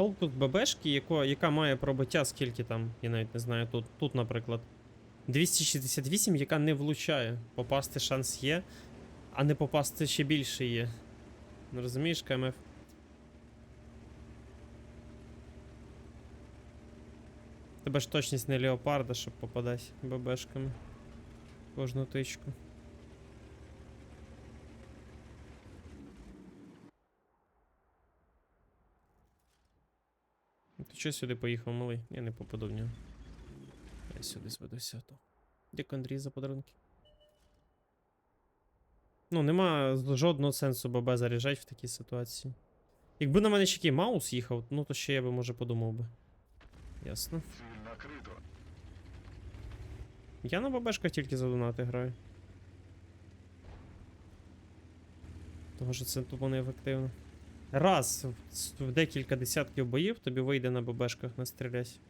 Толку з ББшки, яко, яка має пробиття, скільки там, я навіть не знаю, тут, тут, наприклад. 268, яка не влучає. Попасти шанс є, а не попасти ще більше є. Ну розумієш, КМФ? Тебе ж точність не леопарда, щоб попадати ББшками. Кожну тичку. Ти чого сюди поїхав, малий? Я не попаду в нього. Я сюди зведуся, то. Дякую, Андрій, за подарунки. Ну, нема жодного сенсу ББ заряджати в такій ситуації. Якби на мене ще який маус їхав, ну то ще я би може подумав би. Ясно. Я на ББшках тільки за донати граю. Того що це тупо неефективно. Раз в, декілька десятків боїв тобі вийде на ББшках настрілять.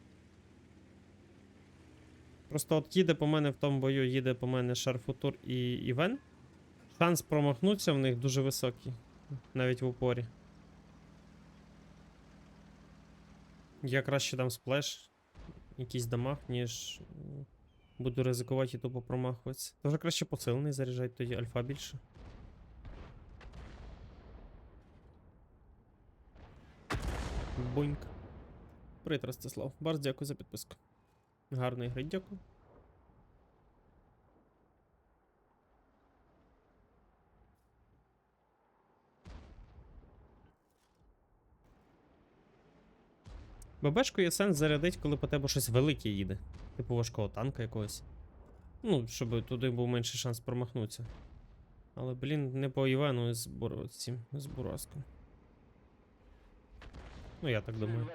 Просто от їде по мене в тому бою, їде по мене Шарфутур і Івен. Шанс промахнутися в них дуже високий. Навіть в упорі. Я краще дам сплеш, якийсь дамаг, ніж буду ризикувати і тупо промахуватися. То вже краще посилений заряджати, тоді альфа більше. Буньк. Привіт, Ростислав. Барс, дякую за підписку. Гарної гри, дякую. ББшку є сенс зарядити, коли по тебе щось велике їде. Типу важкого танка якогось. Ну, щоб туди був менший шанс промахнутися. Але, блін, не по Івану з, Бур... з цим, з Бураском. Ну, я так думаю.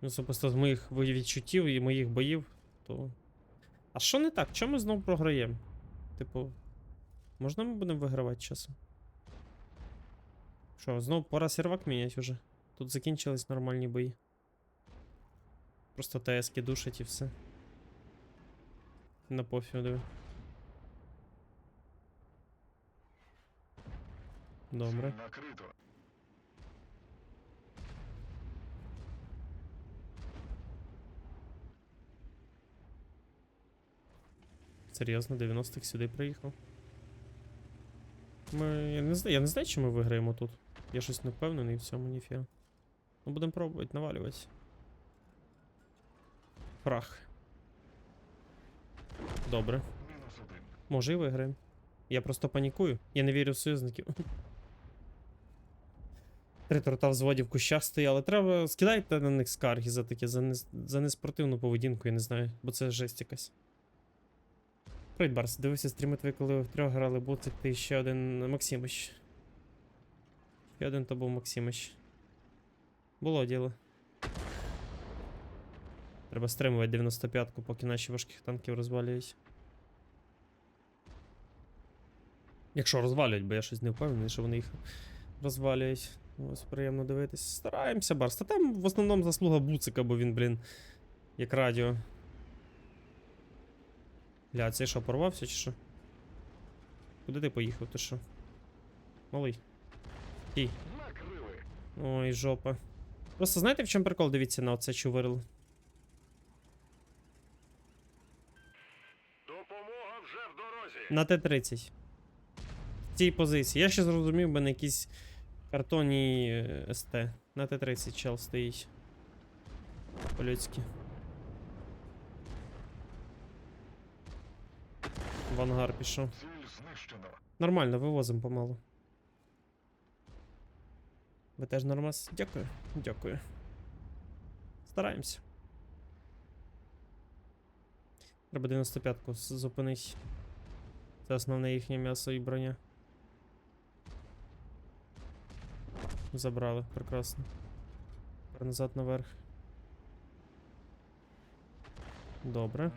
Ну, Особисто з моїх відчуттів і моїх боїв, то. А що не так? Чому ми знову програємо? Типу, можна ми будемо вигравати часом? Що, знову пора сервак міняти вже. Тут закінчились нормальні бої. Просто ТСки душать і все. На пофіг диви. Добре. Накрито. Серйозно, 90-х сюди приїхав. Ми. Я не знаю, я не знаю, чи ми виграємо тут. Я щось не впевнений в цьому ніфіга. Ну будемо пробувати навалювати. Фрах. Добре. Може і виграємо. Я просто панікую. Я не вірю в союзників. Три торта в зводі в кущах стояли. Треба скидайте на них скарги за таке, за, не, за неспортивну поведінку, я не знаю, бо це жесть якась. Привіт, Барс, дивився стріми твої, коли ви втрьох грали Буцик, ти ще один Максимич. Ще один то був Максимич. Було діло. Треба стримувати 95-ку, поки наші важких танків розвалюють. Якщо розвалюють, бо я щось не впевнений, що вони їх розвалюють. Ось приємно дивитись. Стараємося, Барс. Та там в основному заслуга Буцика, бо він, блін, як радіо. Бля, цей що, порвався чи що? Куди ти поїхав, ти що? Малий. Тій. Ой, жопа. Просто знаєте, в чому прикол? Дивіться на оце чувирло. Допомога вже в дорозі. На Т-30. В цій позиції. Я ще зрозумів би на якійсь картонній е, СТ. На Т-30 чел стоїть. По-людськи. В ангар пішов. Нормально, вивозимо помалу. Ви теж нормас? Дякую. Дякую. Стараємося. Треба 95-ку з- зупинить. Це основне їхнє м'ясо і броня. Забрали, прекрасно. Тепер назад наверх. Добре.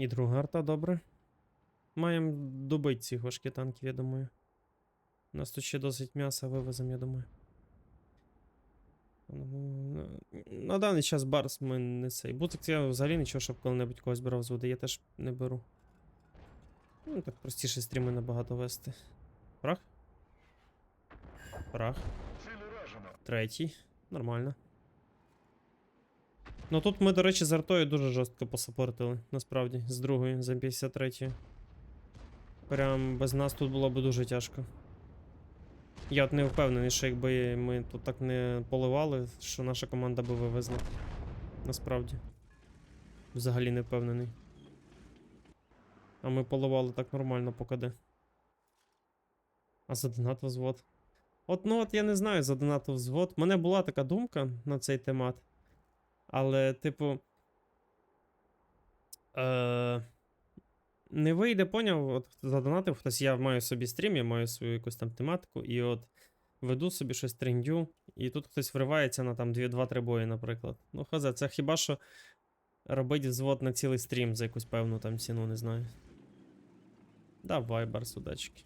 І друга арта, добре. Маємо добити цих важких танків, я думаю. У нас тут ще досить м'яса вивеземо, я думаю. Ну, На даний час барс ми не цей. Бутик я взагалі нічого, щоб коли-небудь когось брав з води, я теж не беру. Ну, так простіше стріми набагато вести. Прах? Уражено. Третій. Нормально. Ну тут ми, до речі, з артою дуже жорстко посапортили, насправді, з другої, за 53. Прям без нас тут було б дуже тяжко. Я от не впевнений, що якби ми тут так не поливали, що наша команда би вивезла. Насправді. Взагалі не впевнений. А ми поливали так нормально по КД. А за донат взвод. От, ну от я не знаю за донату взвод. У мене була така думка на цей темат. Але, типу. Е, не вийде, поняв, от задонатив хтось, я маю собі стрім, я маю свою якусь там тематику, і от веду собі щось трендю, і тут хтось вривається на там 2-3 бої, наприклад. Ну, хз, це хіба що робить взвод на цілий стрім за якусь певну там ціну, не знаю. Давай, барс, удачки.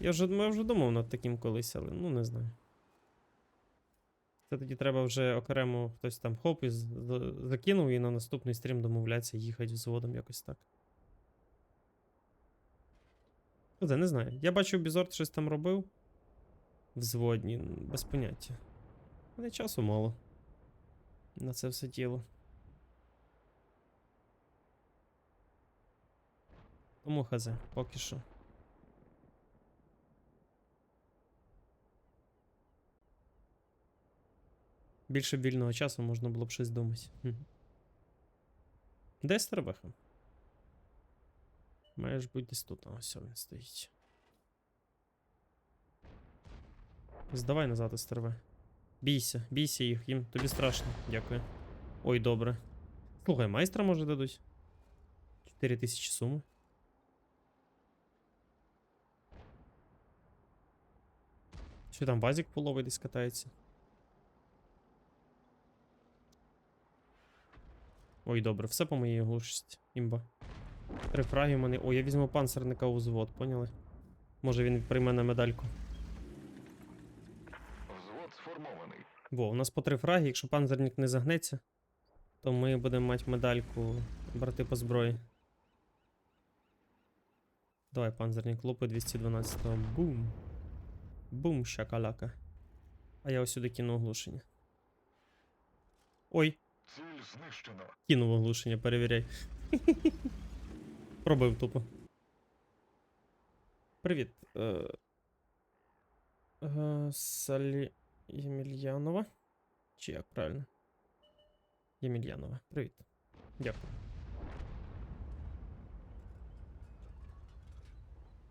Я вже, я вже думав над таким колись, але ну не знаю. Це тоді треба вже окремо хтось там хоп і закинув і на наступний стрім домовлятися, їхати взводом якось так. Це не знаю. Я бачив, Бізорд щось там робив. Взводні, без поняття. Але часу мало. На це все тіло. Тому хз, поки що. Більше вільного часу можна було б щось думати. Де стервеха? Має бути десь тут. Ось він стоїть. Здавай назад стерве. Бійся, бійся їх, їм тобі страшно. Дякую. Ой, добре. Слухай, майстра може дадуть. 4 тисячі суми. Що там базік половий десь катається? Ой, добре, все по моїй глушості. Імба. Три фраги в мене. Ой, я візьму панцерника у звод, поняли? Може він прийме на медальку. Взвод сформований. Во, у нас по три фраги, якщо панцерник не загнеться, то ми будемо мати медальку брати по зброї. Давай, панцерник, лопай 212 Бум. Бум, шакалака. А я ось сюди кину оглушення. Ой, Ціль знищено. кинув оглушення, перевіряй. Пробив тупо. Привіт. Е... Е... Салі Ємельянова. Чи як правильно? Ємельянова. Привіт. Дякую.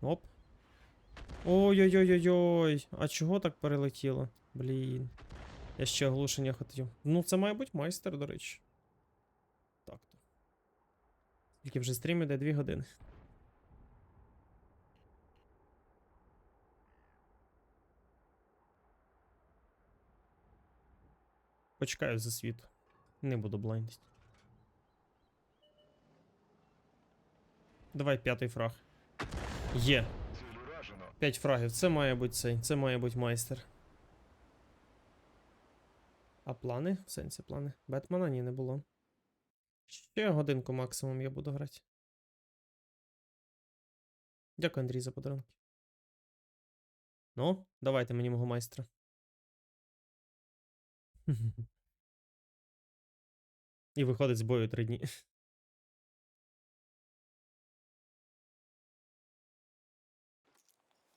Оп. Ой-ой-ой-ой-ой. А чого так перелетіло? Блін. Я ще оглушення хотів. Ну, це має бути майстер, до речі. Так то. Тільки вже стрім іде 2 години. Почекаю за світ. Не буду блайндити. Давай п'ятий фраг. Є. 5 фрагів. Це має бути цей. Це має бути майстер. А плани? В сенсі плани. Бетмена ні, не було. Ще годинку максимум я буду грати. Дякую, Андрій, за подарунки. Ну, давайте мені мого майстра. І виходить з бою три дні.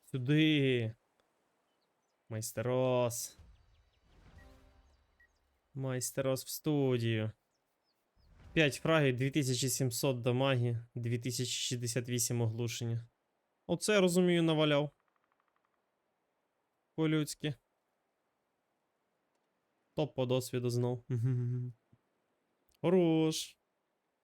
Сюди. Майстерос. Майстерос в студію. 5 фрагів, 2700 дамагі, 2068 оглушення. Оце я розумію, наваляв. По-людськи. Топ по досвіду знов. Хорош.